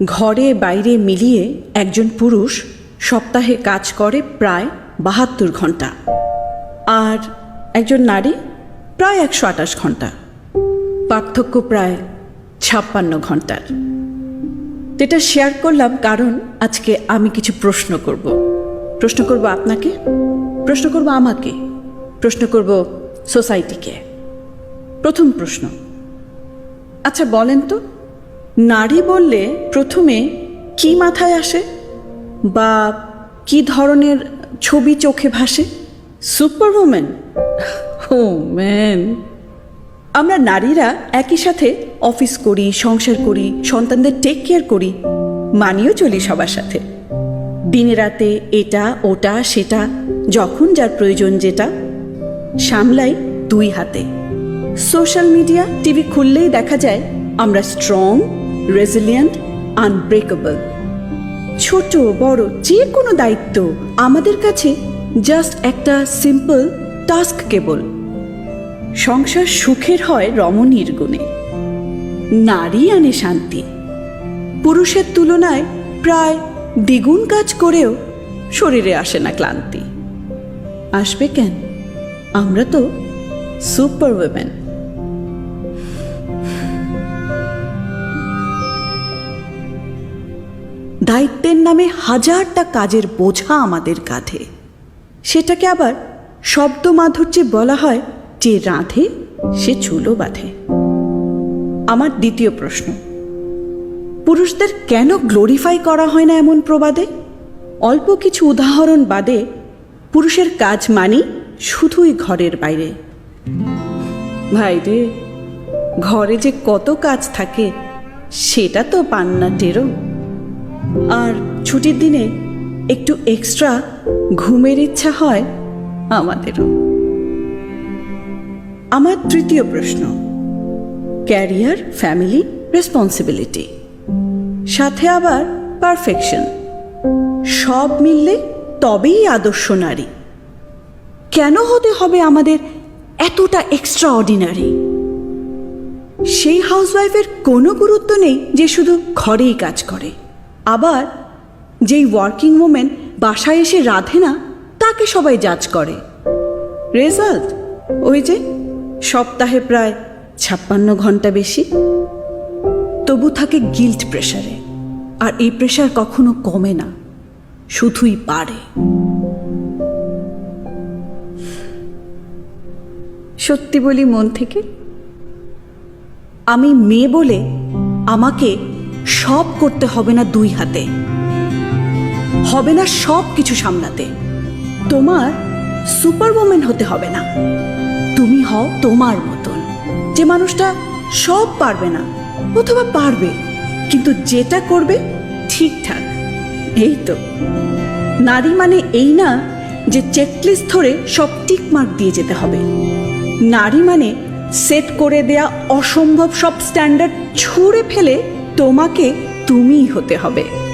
ঘরে বাইরে মিলিয়ে একজন পুরুষ সপ্তাহে কাজ করে প্রায় বাহাত্তর ঘণ্টা আর একজন নারী প্রায় একশো আঠাশ ঘণ্টা পার্থক্য প্রায় ছাপ্পান্ন ঘণ্টার এটা শেয়ার করলাম কারণ আজকে আমি কিছু প্রশ্ন করব। প্রশ্ন করব আপনাকে, প্রশ্ন করব আমাকে, প্রশ্ন করব সোসাইটিকে প্রথম প্রশ্ন আচ্ছা বলেন তো নারী বললে প্রথমে, কি মাথায় আসে? বা, কি ধরনের ছবি চোখে ভাসে? Super women. ও ম্যান আমরা নারীরা একই সাথে অফিস করি, সংসার করি, সন্তানদের টেক কেয়ার করি মানিয়েও চলি সবার সাথে। দিনে রাতে এটা, ওটা, সেটা, যখন যার প্রয়োজন যেটা, সামলাই দুই হাতে। সোশ্যাল মিডিয়া, টিভি খুললেই দেখা যায় আমরা স্ট্রং রেজিলিয়েন্ট আনব্রেকেবল ছোট, বড় যে কোনো দায়িত্ব আমাদের কাছে জাস্ট একটা সিম্পল টাস্ক কেবল। সংসার সুখের হয় রমণীর গুণে। নারী আনে শান্তি। পুরুষের তুলনায় প্রায় দ্বিগুণ কাজ করেও শরীরে আসে না ক্লান্তি। আসবে কেন? আমরা তো সুপার উইমেন দায়িত্বের নামে হাজারটা কাজের বোঝা আমাদের কাঁধে। সেটাকে আবার শব্দ মাধুর্যে বলা হয় যে রাঁধে, সে চুলো বাঁধে। আমার দ্বিতীয় প্রশ্ন, পুরুষদের কেন গ্লোরিফাই করা হয় না এমন প্রবাদে? অল্প কিছু উদাহরণ বাদে, পুরুষের কাজ মানি শুধুই ঘরের বাইরে। ভাই রে, ঘরে যে কত কাজ থাকে, সেটা তো পান না টেরো। আর ছুটির দিনে একটু এক্সট্রা ঘুমের ইচ্ছা হয় আমাদেরও। আমার তৃতীয় প্রশ্ন ক্যারিয়ার ফ্যামিলি রেসপন্সিবিলিটি সাথে আবার পারফেকশন সব মিললে তবেই আদর্শ নারী। কেন হতে হবে আমাদের এতটা এক্সট্রা অর্ডিনারি সেই হাউসওয়াইফের কোনো গুরুত্ব নেই যে শুধু ঘরেই কাজ করে। আবার যেই ওয়ার্কিং ওমেন বাসায় এসে রাধে না, তাকে সবাই জাজ করে। রেজাল্ট ওই যে সপ্তাহে প্রায় ছাপ্পান্ন ঘণ্টা বেশি। তবু থাকে গিল্ট প্রেশারে আর এই প্রেশার কখনো কমে না, শুধুই পারে সত্যি বলি মন থেকে, আমি মেয়ে বলে আমাকে সব করতে হবে না দুই হাতে। হবে না সব কিছু সামলাতে। তোমার সুপার ওমেন হতে হবে না। তুমি হও তোমার মতন। যে মানুষটা সব পারবে না, অথবা পারবে, কিন্তু যেটা করবে ঠিকঠাক। এই তো। নারী মানে এই না যে চেকলিস্ট ধরে সব টিক মার্ক দিয়ে যেতে হবে। নারী মানে সেট করে দেয়া অসম্ভব সব স্ট্যান্ডার্ড ছুঁড়ে ফেলে তোমাকে তুমিই হতে হবে।